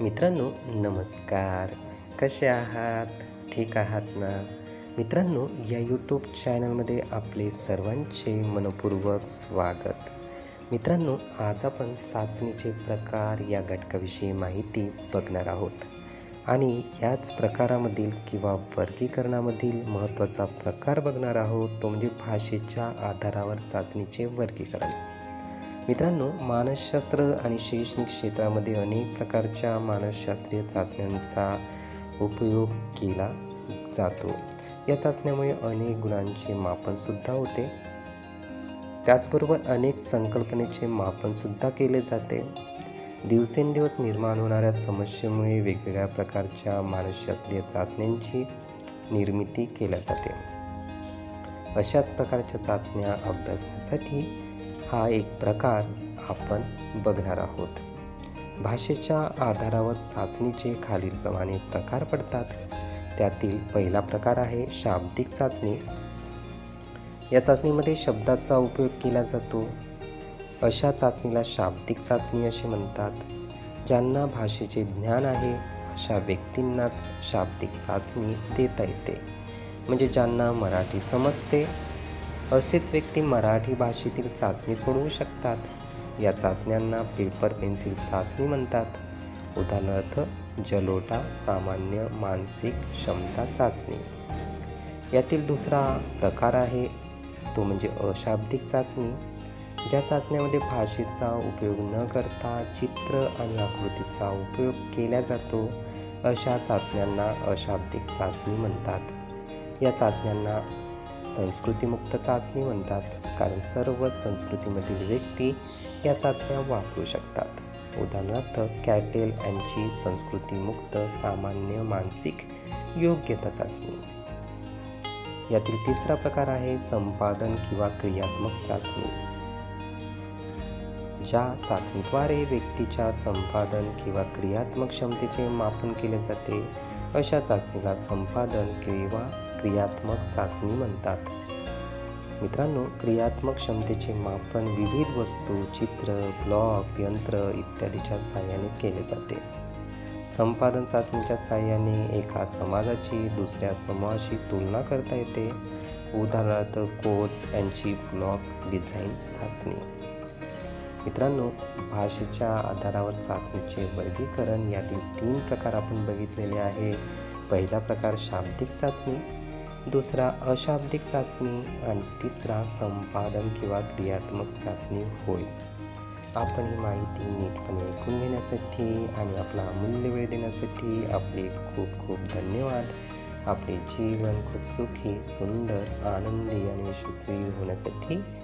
मित्रांनो नमस्कार. कसे आहात? ठीक आहात ना? मित्रांनो या यूट्यूब चॅनलमध्ये आपले सर्वांचे मनपूर्वक स्वागत. मित्रांनो आज आपण चाचणीचे प्रकार या घटकाविषयी माहिती बघणार आहोत. आणि याच प्रकारामधील किंवा वर्गीकरणामधील महत्त्वाचा प्रकार बघणार आहोत तो म्हणजे भाषेच्या आधारावर चाचणीचे वर्गीकरण. मित्रांनो मानसशास्त्र आणि शैक्षणिक क्षेत्रामध्ये अनेक प्रकारच्या मानसशास्त्रीय चाचण्यांचा उपयोग केला जातो. या चाचण्यामुळे अनेक गुणांचे मापनसुद्धा होते. त्याचबरोबर अनेक संकल्पनेचे मापनसुद्धा केले जाते. दिवसेंदिवस निर्माण होणाऱ्या समस्येमुळे वेगवेगळ्या प्रकारच्या मानसशास्त्रीय चाचण्यांची निर्मिती केल्या जाते. अशाच प्रकारच्या चाचण्या अभ्यासण्यासाठी हा एक प्रकार आपण बघणार आहोत. भाषेच्या आधारावर चाचणीचे खालीलप्रमाणे प्रकार पडतात. त्यातील पहिला प्रकार आहे शाब्दिक चाचणी. या चाचणीमध्ये शब्दाचा उपयोग केला जातो. अशा चाचणीला शाब्दिक चाचणी असे म्हणतात. ज्यांना भाषेचे ज्ञान आहे अशा व्यक्तींनाच शाब्दिक चाचणी देता येते. म्हणजे ज्यांना मराठी समजते असेच व्यक्ती मराठी भाषेतील चाचणी सोडवू शकतात. या चाचण्यांना पेपर पेन्सिल चाचणी म्हणतात. उदाहरणार्थ जलोटा सामान्य मानसिक क्षमता चाचणी. यातील दुसरा प्रकार आहे तो म्हणजे अशाब्दिक चाचणी ज्या चाचण्यामध्ये भाषेचा उपयोग न करता चित्र आणि आकृतीचा उपयोग केला जातो. अशा चाचण्यांना अशाब्दिक चाचणी म्हणतात. या चाचण्यांना संस्कृतीमुक्त चाचणी म्हणतात कारण सर्व संस्कृतीमधील व्यक्ती या चाचण्या वापरू शकतात. उदाहरणार्थ कॅटेल यांची संस्कृतीमुक्त सामान्य मानसिक योग्यता चाचणी. यातील तिसरा प्रकार आहे संपादन किंवा क्रियात्मक चाचणी. ज्या चाचणीद्वारे व्यक्तीच्या संपादन किंवा क्रियात्मक क्षमतेचे मापन केले जाते अशा चाचणीला संपादन किंवा क्रियात्मक चाचणी म्हणतात. मित्रांनो क्रियात्मक क्षमतेचे मापन विविध वस्तू चित्र ब्लॉक यंत्र इत्यादीच्या साहाय्याने केले जाते. संपादन चाचणीच्या साहाय्याने एका समाजाची दुसऱ्या समूहाशी तुलना करता येते. उदाहरणार्थ कोच यांची ब्लॉक डिझाईन चाचणी. मित्रांनो भाषेच्या आधारावर चाचणीचे वर्गीकरण यातील तीन प्रकार आपण बघितलेले आहे. पहिला प्रकार शाब्दिक चाचणी दुसरा अशाब्दिक चाचणी आणि तिसरा संपादन किंवा क्रियात्मक चाचणी होय. आपण ही माहिती नीटपणे ऐकून घेण्यासाठी आणि आपला अमूल्य वेळ देण्यासाठी आपले खूप खूप धन्यवाद. आपले जीवन खूप सुखी सुंदर आनंदी आणि यशस्वी होण्यासाठी